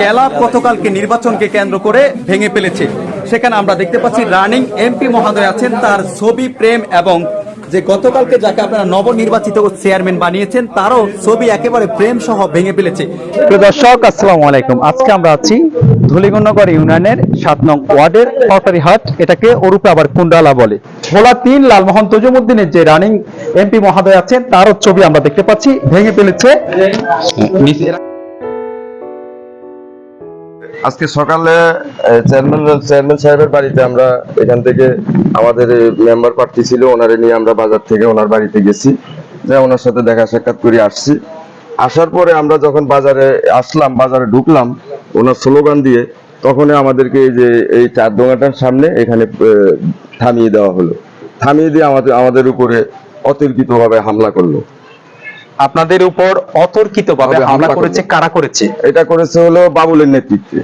ক্যালাব গতকালকে নির্বাচনকে কেন্দ্র করে ভেঙে ফেলেছে। সেখানে আমরা দেখতে পাচ্ছি রানিং এমপি মহোদয় আছেন, তার ছবি, প্রেম এবং যে গতকালকে যাকে আপনারা নবনির্বাচিত চেয়ারম্যান বানিয়েছেন, তারও ছবি একেবারে প্রেম সহ ভেঙে ফেলেছে। দর্শক, আসসালামু আলাইকুম। আজকে আমরা আছি ধুলিগণনগর ইউনিয়নের সাত নং ওয়ার্ডের সরকারি হাট এটাকে ওরূপে আবার কুন্ডালা বলে। ভোলা তিন, লালমোহন তজুমুদ্দিনের যে রানিং এমপি মহোদয় আছেন, তারও ছবি আমরা দেখতে পাচ্ছি, ভেঙে ফেলেছে। আজকে সকালে চেয়ারম্যান চেয়ারম্যান সাহেবের বাড়িতে আমরা এখান থেকে আমাদের মেম্বার প্রার্থী ছিল, ওনারে নিয়ে আমরা বাজার থেকে ওনার বাড়িতে গেছি। যে ওনার সাথে দেখা সাক্ষাৎ করে আসছি। আসার পরে আমরা যখন বাজারে আসলাম, বাজারে ঢুকলাম, ওনার স্লোগান দিয়ে তখনই আমাদেরকে এই যে, এই চার দোকানটার সামনে এখানে থামিয়ে দেওয়া হলো। থামিয়ে দিয়ে আমাদের আমাদের উপরে অতর্কিতভাবে হামলা করল। আপনাদের উপর অতর্কিতভাবে তবে হামলা করেছে কারা করেছে? এটা করেছে হলো বাবুলের নেতৃত্বে।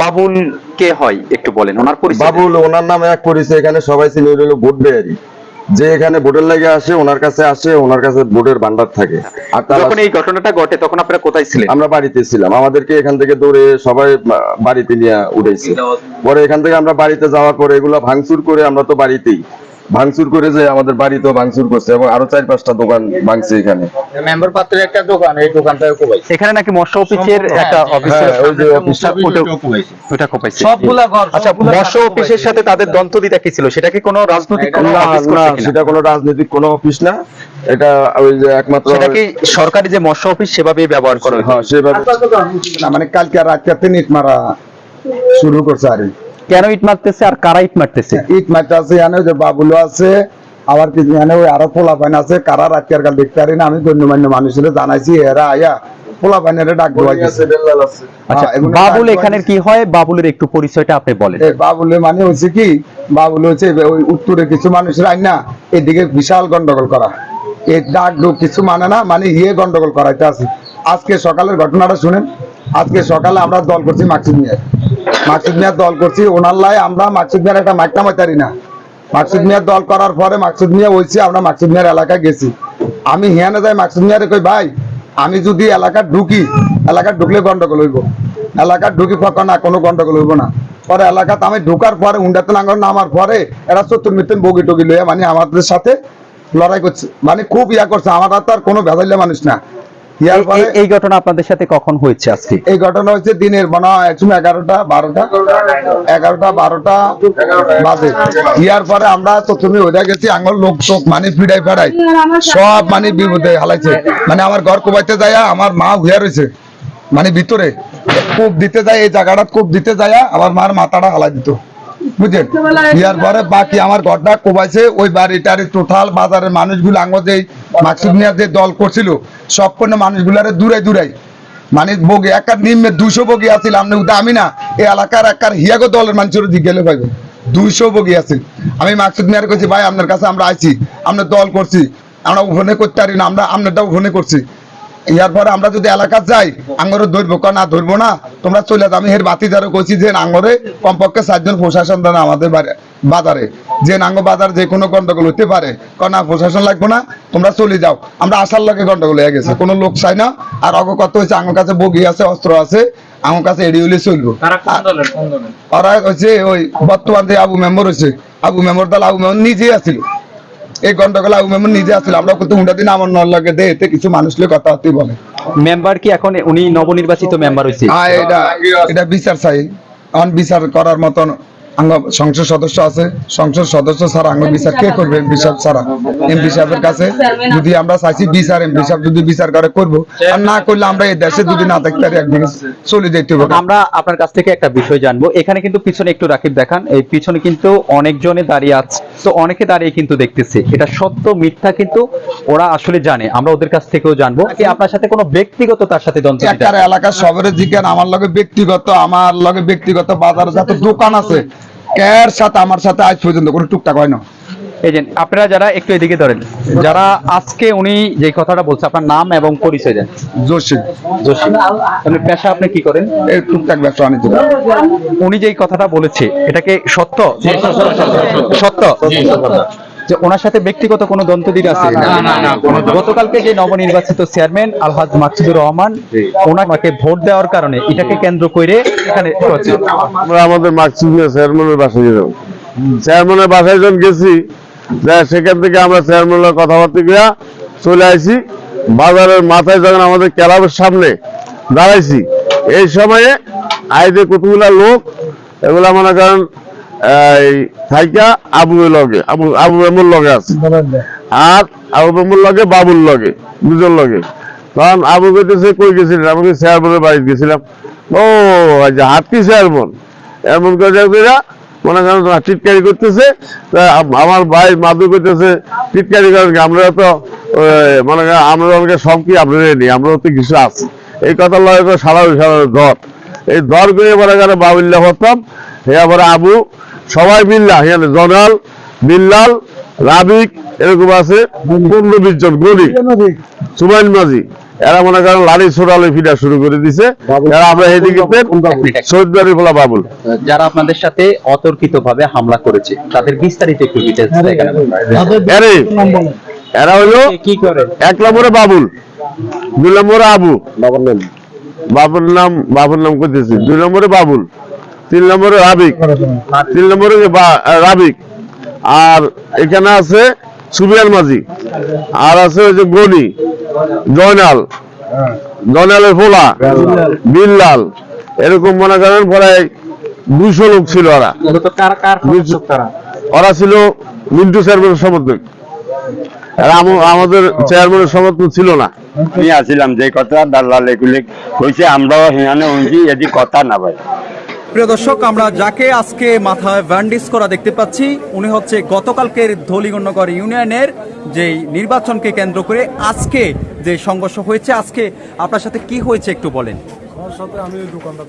বাবুল কে হয় একটু বলেন ওনার পরিচয় বাবুল ওনার নামে এক পরিচয় এখানে সবাই চিনি হলো ভোট বেয়ারি। যে এখানে ভোটের লাগে আসে ওনার কাছে আসে ওনার কাছে ভোটের ভান্ডার থাকে। আর যখন এই ঘটনাটা ঘটে তখন আপনারা কোথায় ছিলেন? আমরা বাড়িতে ছিলাম। আমাদেরকে এখান থেকে দৌড়ে সবাই বাড়িতে নিয়ে উঠেছে। পরে এখান থেকে আমরা বাড়িতে যাওয়ার পরে এগুলো ভাঙচুর করে আমরা তো বাড়িতেই ভাঙচুর করে যে আমাদের বাড়িতেও ভাঙচুর করছে এবং আরও চার পাঁচটা দোকান ভাঙছে এখানে। মেম্বার পাত্রের একটা দোকান এই দোকানটাও কোবাই এখানে নাকি মৎস্য অফিসের একটা অফিস হ্যাঁ, ওই যে অফিসটা ওটা কোপাইছে সবগুলা ঘর আচ্ছা মৎস্য অফিসের সাথে তাদের দন্তদিতা কি ছিল? সেটা কি কোনো রাজনৈতিক কোনো অফিস না সেটা কোনো রাজনৈতিক কোনো অফিস না। এটা ওই যে একমাত্র সেটা কি সরকারি যে মৎস্য অফিস সেভাবেই ব্যবহার করা হয় হ্যাঁ সেভাবে। মানে কালকে রাত ইট মারা শুরু করছে আর কেন ইট মারতেছে আর কারা ইট মারতেছে? ইট মারতে আছে এখানে যে বাবুলো আছে আবার কিছু এখানে ওই আরও পোলা পাইন আছে কারা রাত কাল দেখতে পারি না আমি গণ্যমান্য মানুষের জানাইছি এরা আয়া পোলা পাইনের ডাক দেওয়া গেছে আচ্ছা হ্যাঁ, বাবুল এখানের কি হয়? বাবুলের একটু পরিচয়টা আপনি বলেন। বাবুলে মানে হচ্ছে কি বাবুল হচ্ছে ওই উত্তরে কিছু মানুষের আইন না এদিকে বিশাল গন্ডগোল করা। এই ডাক ডুক কিছু মানে না মানে ইয়ে গন্ডগোল করাইতে আছে। আজকে সকালের ঘটনাটা শুনেন। আজকে সকালে আমরা দল করছি মাকসুদ মিয়ার। মাকসুদ মিয়ার দল করছি, ওনার লাই আমরা মাকসুদ মিয়ার একটা মাইকটা মাইতারি না। মাকসুদ মিয়ার দল করার পরে মাকসুদ মিয়া হয়েছি আমরা মাকসুদ মিয়ার এলাকায় গেছি। আমি হিয়ানে যাই মাকসুদ মিয়ারে কই, ভাই, আমি যদি এলাকা ঢুকি, এলাকা ঢুকলে গন্ডগোল হইব। এলাকা ঢুকি ফাঁকা না, কোনো গন্ডগোল হইব না। পরে এলাকাতে আমি ঢুকার পরে উন্ডাতে নাঙ্গর নামার পরে এরা চতুর মিতুন বগি টগি লইয়া মানে আমাদের সাথে লড়াই করছে। মানে খুব ইয়া করছে আমার তো আর কোনো ভেজাইলে মানুষ না। এই- ঘটনা আপনাদের সাথে কখন হয়েছে আজকে? এই ঘটনা হচ্ছে দিনের মনে হয় একসময় এগারোটা বারোটা। এগারোটা বারোটা বাজে। ইয়ার পরে আমরা তো তুমি ওইটা গেছি আঙুল লোক চোখ মানে ফিডাই ফেড়াই। সব মানে বিপদে হালাইছে। মানে আমার ঘর কোবাইতে যায় আমার মা হুইয়া রয়েছে মানে ভিতরে। কূপ দিতে যায় এই জায়গাটা কূপ দিতে যায় আমার মার মাথাটা হালাই দিত। বুঝলেন? ইয়ার পরে বাকি আমার ঘরটা কোবাইছে, ওই টোটাল বাজারের মানুষগুলো মাকসুদ যে দল করছিল মানুষগুলারে দূরে দূরে মানে বগি একার নিম্নে দুশো বগি আমি না, এই এলাকার একার হিয়াগো দলের মানুষের গেলে দুইশো বগি আমি মাকসুদ মিয়ার ভাই, আপনার কাছে আমরা আইছি, আমরা দল করছি, আমরা ওখানে করতে পারি না, আমরা করছি। ইয়ার পরে আমরা যদি এলাকা যাই আঙ্গরে ধরবো। ক না ধরবো না। তোমরা চলে যাও। আমি হের বাতি যারা কইছি যে আঙ্গরে কমপক্ষে চারজন প্রশাসন দেন আমাদের বাজারে। যে নাঙ্গ বাজার যে কোনো গন্ডগোল হতে পারে। ক না প্রশাসন লাগবে না তোমরা চলে যাও। আমরা আসার লগে গন্ডগোল হয়ে গেছে। কোনো লোক চাই না। আর অগ কত হয়েছে আমার কাছে বগি আছে অস্ত্র আছে। আমার কাছে এড়িয়ে হলে চলবো। ওরা হচ্ছে ওই বর্তমান যে আবু মেম্বর হয়েছে আবু মেম্বর দল আবু মেম্বর নিজেই আছিল। এই গন্ডগোল আবু মেম্বার নিজে আসলে আমরা কিন্তু হুন্ডা দিন আমার নল লাগে দে এতে কিছু মানুষ লোক কথা হতে বলে। মেম্বার কি এখন উনি নবনির্বাচিত মেম্বার হয়েছে? হ্যাঁ এটা এটা বিচার চাই। অন বিচার করার মতন আঙ্গ সংসদ সদস্য আছে সংসদ সদস্য ছাড়া আঙ্গ বিচার কে করবে? এমপি সাহেব ছাড়া। এমপি সাহেবের কাছে যদি আমরা চাইছি বিচার এমপি সাহেব যদি বিচার করে করব। আর না করলে আমরা এই দেশে যদি না থাকতে পারি একদিকে চলে যেতে হবে। আমরা আপনার কাছ থেকে একটা বিষয় জানব। এখানে কিন্তু পিছনে একটু রাকিব দেখান। এই পিছনে কিন্তু অনেকজনে দাঁড়িয়ে আছে। তো অনেকে দাঁড়িয়ে কিন্তু দেখতেছে। এটা সত্য মিথ্যা কিন্তু ওরা আসলে জানে। আমরা ওদের কাছ থেকেও জানব। কি আপনার সাথে কোনো ব্যক্তিগত তার সাথে দ্বন্দ্ব একটা এলাকার সবরে জিজ্ঞান আমার লগে ব্যক্তিগত আমার লগে ব্যক্তিগত বাজারে যত দোকান আছে এর সাথে আমার সাথে আজ পর্যন্ত কোনো টুকটাক হয় না। এই যে আপনারা যারা একটু এদিকে ধরেন যারা আজকে উনি যে কথাটা বলছে আপনার নাম এবং পরিচয় দেন। জোশী। জোশী। আপনি পেশা আপনি কি করেন? এই টুকটাক ব্যবসা বাণিজ্য উনি যে কথাটা বলেছে এটাকে সত্য? সত্য। যে ওনার সাথে ব্যক্তিগত কোনো দ্বন্দ্বদির আছে? গতকালকে যে নবনির্বাচিত চেয়ারম্যান আলহাজ মাকসুদুর রহমান ওনাকে ভোট দেওয়ার কারণে এটাকে কেন্দ্র করে এখানে আমরা আমাদের মাকসুদিয়া চেয়ারম্যানের বাসায় গেলাম। চেয়ারম্যানের বাসায় যখন গেছি সেখান থেকে আমরা চেয়ারম্যানের কথাবার্তা গিয়া চলে আসি বাজারের মাথায় যখন আমাদের ক্লাবের সামনে দাঁড়াইছি এই সময়ে আইতে কতগুলা লোক এগুলা মনে করেন থাইকা আবু লগে, আবু আবু এমন লগে আছে। আর আবু মেমুর লগে বাবুর লগে, দুজন লগে। তখন আবু কইতেছে, কই গেছিলেন? আমাকে চেয়ারম্যানের বাড়িতে গেছিলাম। ও হাতি চেয়ারম্যান এমন করে যা করেন টিটকারি করতেছে। আমার ভাই মাদু করতেছে টিটকারি করেন? আমরা তো মনে করেন, আমরা অনেকে সব কি আপনারা নেই, আমরা তো কিছু আছে। এই কথা লয় সারা সারা ধর। এই ধর করে মনে করেন বাবুল্লাহ হতাম এবার আবু সবাই মিল্লা এখানে জনাল বিল্লাল রাবিক এরকম আছে পনেরো বিশ জন গণি সুমাইল মাঝি এরা মনে করেন লাড়ি ছোড়ালে ফিরা শুরু করে দিছে। এরা আমরা বলা বাবুল। যারা আপনাদের সাথে অতর্কিত ভাবে হামলা করেছে তাদের বিস্তারিত একটু ডিটেলস এরা হলো? কি করে? এক নম্বরে বাবুল দুই নম্বরে আবু। বাবুর নাম? বাবুর নাম বাবুর নাম করতেছি দুই নম্বরে বাবুল। তিন নম্বরে রাবিক। তিন নম্বরে যে রাবিক। আর এখানে আছে সুবিয়ার মাঝি। আর আছে ওই যে গনি জয়নাল। জয়নালের ফোলা বিল্লাল। এরকম মনে করেন প্রায় দুইশো লোক ছিল ওরা। ওরা ছিল মিন্টু চেয়ারম্যানের সমর্থক। আমাদের চেয়ারম্যানের সমর্থন ছিল না। আমি আসছিলাম যে কথা দালাল এগুলি কইছে আমরাও হিয়ানে উনছি এদি কথা না ভাই। প্রিয় দর্শক, আমরা যাকে আজকে মাথায় ব্যান্ডিস করা দেখতে পাচ্ছি, উনি হচ্ছে গতকালকের ধলিগণ্যগর ইউনিয়নের যে নির্বাচনকে কেন্দ্র করে আজকে যে সংঘর্ষ হয়েছে, আজকে আপনার সাথে কি হয়েছে একটু বলেন। আমার সাথে আমি দোকানদার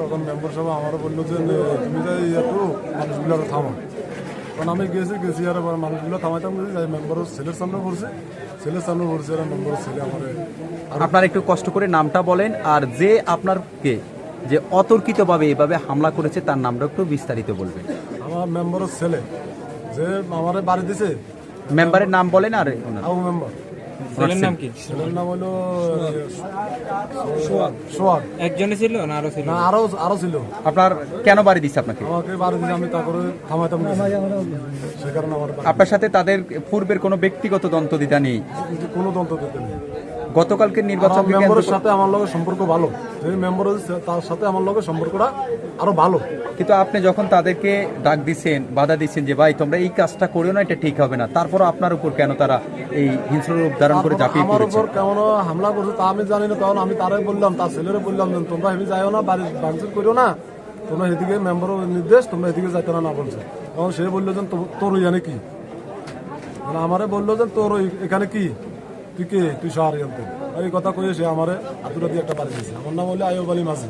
তখন মেম্বার সাহেব আমারও বলল যে তুমি যাই একটু মানুষগুলো থামো। তখন আমি গেছি গেছি আর আমার মানুষগুলো থামাইতাম গেছি যাই মেম্বারও ছেলের সামনে পড়ছে ছেলের সামনে পড়ছে আর মেম্বার ছেলে আমার আপনার একটু কষ্ট করে নামটা বলেন আর যে আপনারকে যে অতর্কিতভাবে এভাবে হামলা করেছে তার নামটা একটু বিস্তারিত বলবেন। আমার মেম্বারও ছেলে যে আমার বাড়ি দিছে। মেম্বারের নাম বলেন আর। আবু মেম্বার ছেলের নাম কি? ছেলের নাম হলো সোহাগ। সোহাগ। একজনই ছিল না আরও ছিল? না আরও আরও ছিল। আপনার কেন বাড়ি দিচ্ছে আপনাকে? আমাকে বাড়ি দিছে আমি তারপরে থামাইতাম সে কারণে আমার আপনার সাথে তাদের পূর্বের কোনো ব্যক্তিগত দন্ত দিতা নেই? কিন্তু কোনো তন্ত্র দিতে নেই। গতকালকে নির্বাচন মেম্বারের সাথে আমার লগে সম্পর্ক ভালো। মেম্বার তার সাথে আমার লগে সম্পর্কটা আরও ভালো। কিন্তু আপনি যখন তাদেরকে ডাক দিছেন বাধা দিচ্ছেন যে ভাই তোমরা এই কাজটা করিও না এটা ঠিক হবে না। তারপর আপনার উপর কেন তারা এই হিংস্র রূপ ধারণ করে ঝাঁপিয়ে আমার উপর কেমন হামলা করছে তা আমি জানি না তখন আমি তারাই বললাম তার ছেলেরে বললাম যে তোমরা হেবি যাইও না বাড়ি ভাঙচুর করিও না। তোমরা এদিকে মেম্বার নির্দেশ তোমরা এদিকে যাইতে না বলছে। তখন সে বলল যে তোর এখানে কি? মানে আমারে বলল যে তোর এখানে কি? তুই কে? তুই শহর এই কথা কয়ে সে আমারে হাতুরা দিয়ে একটা বাড়ি দিয়েছে। আমার নাম হলো আয়ুব আলী মাঝি